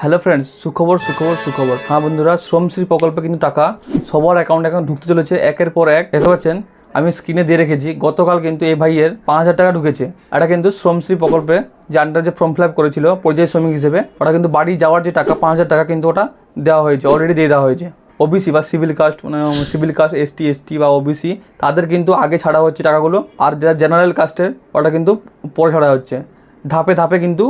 Hello friends সুখবর সুখবর সুখবর। হ্যাঁ বন্ধুরা শ্রমশ্রী প্রকল্পে কিন্তু টাকা সবার অ্যাকাউন্টে এখন ঢুকতে চলেছে একের পর এক। দেখতে পাচ্ছেন, আমি স্ক্রিনে দিয়ে রেখেছি, গতকাল কিন্তু এই ভাইয়ের পাঁচ হাজার টাকা ঢুকেছে। এটা কিন্তু শ্রমশ্রী প্রকল্পে যে আন্ডার যে ফর্ম ফিল আপ করেছিল পর্যায় শ্রমিক হিসেবে, ওটা কিন্তু বাড়ি যাওয়ার যে টাকা, পাঁচ হাজার টাকা কিন্তু ওটা দেওয়া হয়েছে অলরেডি দিয়ে দেওয়া হয়েছে। ওবিসি বা সিভিল কাস্ট মানে সিভিল কাস্ট এসটি এসটি বা ওবিসি তাদের কিন্তু আগে ছাড়া হচ্ছে টাকাগুলো। আর যারা জেনারেল কাস্টের ওটা কিন্তু পরে ছাড়া হচ্ছে। ধাপে ধাপে কিন্তু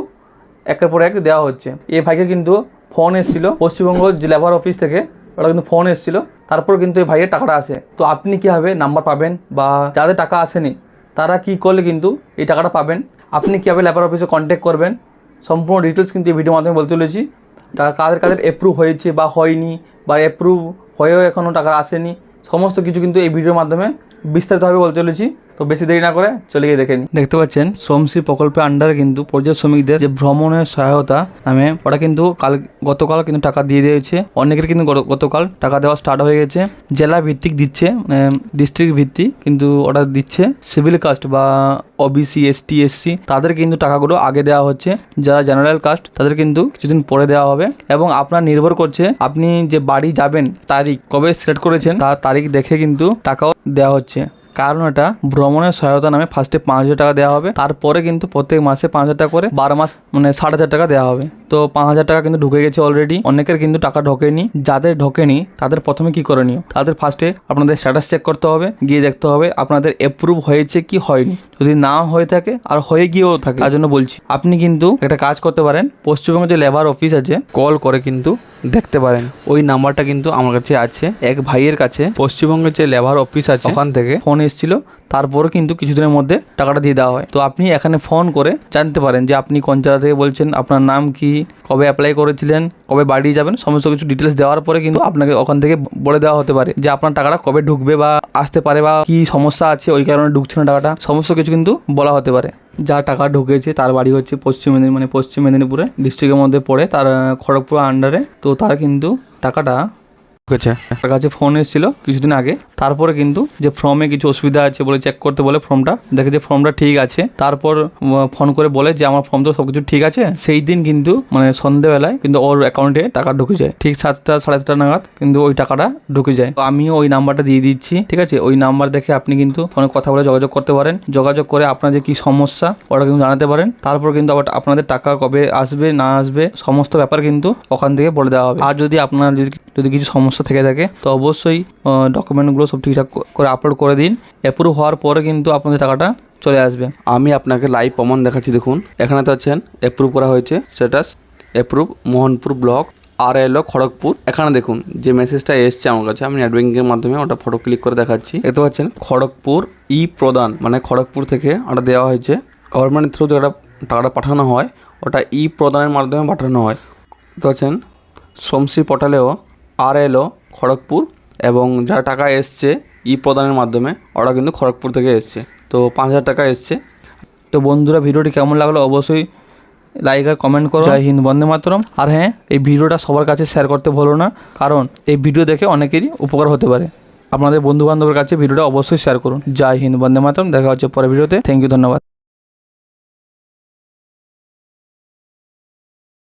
একের পর এক দেওয়া হচ্ছে। এই ভাইকে কিন্তু ফোন এসেছিল, পশ্চিমবঙ্গ লেবার অফিস থেকে। ওটা কিন্তু ফোন এসেছিল। তারপর কিন্তু এই ভাইয়ের টাকাটা আসে। তো আপনি কীভাবে নাম্বার পাবেন বা যাদের টাকা আসেনি, তারা কি করলে কিন্তু এই টাকাটা পাবেন? আপনি কীভাবে লেবার অফিসে কন্ট্যাক্ট করবেন? সম্পূর্ণ ডিটেলস কিন্তু এই ভিডিওর মাধ্যমে বলতে চলেছি। তারা কাদের কাদের অ্যাপ্রুভ হয়েছে বা হয়নি, বা অ্যাপ্রুভ হয়েও এখনও টাকা আসেনি, সমস্ত কিছু কিন্তু এই ভিডিওর মাধ্যমে বিস্তারিতভাবে বলতে চলেছি। তো বেশি দেরি না করে চলে গিয়ে দেখে নিই দেখতে পাচ্ছেন শ্রমশ্রী প্রকল্পের আন্ডারে কিন্তু পর্যায় শ্রমিকদের যে ভ্রমণের সহায়তা, নামে ওরা কিন্তু কাল, গতকাল কিন্তু টাকা দিয়ে দিয়েছে। অনেকের কিন্তু গতকাল টাকা দেওয়া স্টার্ট হয়ে গেছে। জেলা ভিত্তিক দিচ্ছে মানে ডিস্ট্রিক্ট ভিত্তিক কিন্তু ওরা দিচ্ছে। সিভিল কাস্ট বা ওবিসি এসটি এসসি তাদের কিন্তু টাকাগুলো আগে দেওয়া হচ্ছে। যারা জেনারেল কাস্ট তাদের কিন্তু কিছুদিন পরে দেওয়া হবে। এবং আপনার নির্ভর করছে, আপনি যে বাড়ি যাবেন, তারিখ, কবে সিলেক্ট করেছেন, তার তারিখ দেখে কিন্তু টাকাও দেওয়া হচ্ছে। কারণ এটা ভ্রমণের সহায়তা নামে ফার্স্টে পাঁচ হাজার টাকা দেওয়া হবে। তারপরে কিন্তু প্রত্যেক মাসে পাঁচ হাজার টাকা করে বারো মাস মানে ষাট হাজার টাকা দেওয়া হবে। তো পাঁচ হাজার টাকা কিন্তু ঢুকে গেছে অলরেডি অনেকের কিন্তু টাকা ঢোকেনি। যাদের ঢোকেনি, তাদের প্রথমে কি করণীয় তাদের ফার্স্টে আপনাদের স্ট্যাটাস চেক করতে হবে, গিয়ে দেখতে হবে আপনাদের অ্যাপ্রুভ হয়েছে কি হয়নি। যদি না হয়ে থাকে, আর হয়ে গিয়েও থাকে, তার জন্য বলছি। আপনি কিন্তু একটা কাজ করতে পারেন। পশ্চিমবঙ্গে যে লেবার অফিস আছে কল করে কিন্তু দেখতে পারেন। ওই নাম্বারটা কিন্তু আমার কাছে আছে। এক ভাইয়ের কাছে। পশ্চিমবঙ্গের যে লেবার অফিস আছে ওখান থেকে। ফোন এসেছিল। তারপরে কিন্তু কিছুদিনের মধ্যে টাকাটা দিয়ে দেওয়া হয়। তো আপনি এখানে ফোন করে জানতে পারেন যে আপনি কোন জায়গা থেকে বলছেন আপনার নাম কি কবে অ্যাপ্লাই করেছিলেন কবে বাড়ি যাবেন সমস্ত কিছু ডিটেলস দেওয়ার পরে কিন্তু আপনাকে ওখান থেকে বলে দেওয়া হতে পারে যে আপনার টাকাটা কবে ঢুকবে বা আসতে পারে বা কি সমস্যা আছে ওই কারণে ঢুকছে না টাকাটা সমস্ত কিছু কিন্তু বলা হতে পারে। যা টাকা ঢুকেছে তার বাড়ি হচ্ছে পশ্চিম মেদিনী মানে পশ্চিম মেদিনীপুরে ডিস্ট্রিক্টের মধ্যে পড়ে, তার খড়গপুর আন্ডারে তো তার কিন্তু টাকাটা ঢুকেছে তার কাছে ফোন এসেছিল কিছুদিন আগে। তারপরে কিন্তু যে ফর্মে কিছু অসুবিধা আছে বলে চেক করতে বলে ফর্মটা দেখে যে ফর্মটা ঠিক আছে। তারপর ফোন করে বলে যে আমার ফর্ম তো সব কিছু ঠিক আছে। সেই দিন কিন্তু মানে সন্ধেবেলায় কিন্তু ওর অ্যাকাউন্টে টাকা ঢুকে যায়। ঠিক সাতটা, সাড়ে সাতটা নাগাদ কিন্তু ওই টাকাটা ঢুকে যায়। তো আমিও ওই নাম্বারটা দিয়ে দিচ্ছি, ঠিক আছে? ওই নাম্বার দেখে আপনি কিন্তু ফোনে কথা বলে যোগাযোগ করতে পারেন। যোগাযোগ করে আপনার যে কি সমস্যা, ওটা কিন্তু জানাতে পারেন। তারপর কিন্তু আবার আপনাদের টাকা কবে আসবে, না আসবে, সমস্ত ব্যাপার কিন্তু ওখান থেকে বলে দেওয়া হবে। আর যদি আপনার যদি যদি কিছু সমস্যা থেকে থাকে, তো অবশ্যই ডকুমেন্টগুলো সব ঠিকঠাক করে আপলোড করে দিন। অ্যাপ্রুভ হওয়ার পরে কিন্তু আপনাদের টাকাটা চলে আসবে। আমি আপনাকে লাইভ প্রমাণ দেখাচ্ছি, দেখুন। এখানে তো আছেন অ্যাপ্রুভ করা হয়েছে স্ট্যাটাস অ্যাপ্রুভ মোহনপুর ব্লক আর এলো খড়গপুর। এখানে দেখুন, যে মেসেজটা এসছে আমার কাছে, আমি নেট ব্যাঙ্কিংয়ের মাধ্যমে ওটা ফটো ক্লিক করে দেখাচ্ছি। দেখতে পাচ্ছেন, খড়গপুর ই প্রদান মানে খড়গপুর থেকে ওটা দেওয়া হয়েছে। গভর্নমেন্টের থ্রু যেটা টাকাটা পাঠানো হয়, ওটা ই প্রদানের মাধ্যমে পাঠানো হয়। দেখতে পাচ্ছেন, সোমশ্রী পোর্টালেও আর এলো খড়গপুর এবং যা টাকা এসছে ই প্রদানের মাধ্যমে ওরা কিন্তু খড়গপুর থেকে এসছে। তো পাঁচ হাজার টাকা এসছে। তো বন্ধুরা ভিডিওটি কেমন লাগল অবশ্যই লাইক আর কমেন্ট করো। জয় হিন্দ বন্দে মাতরম। আর হ্যাঁ এই ভিডিওটা সবার কাছে শেয়ার করতে ভুলো না কারণ এই ভিডিও দেখে অনেকেরই উপকার হতে পারে। আপনাদের বন্ধু বান্ধবের কাছে ভিডিওটা অবশ্যই শেয়ার করুন। জয় হিন্দ বন্দে মাতরম। দেখা হচ্ছে পরের ভিডিওতে। থ্যাংক ইউ ধন্যবাদ।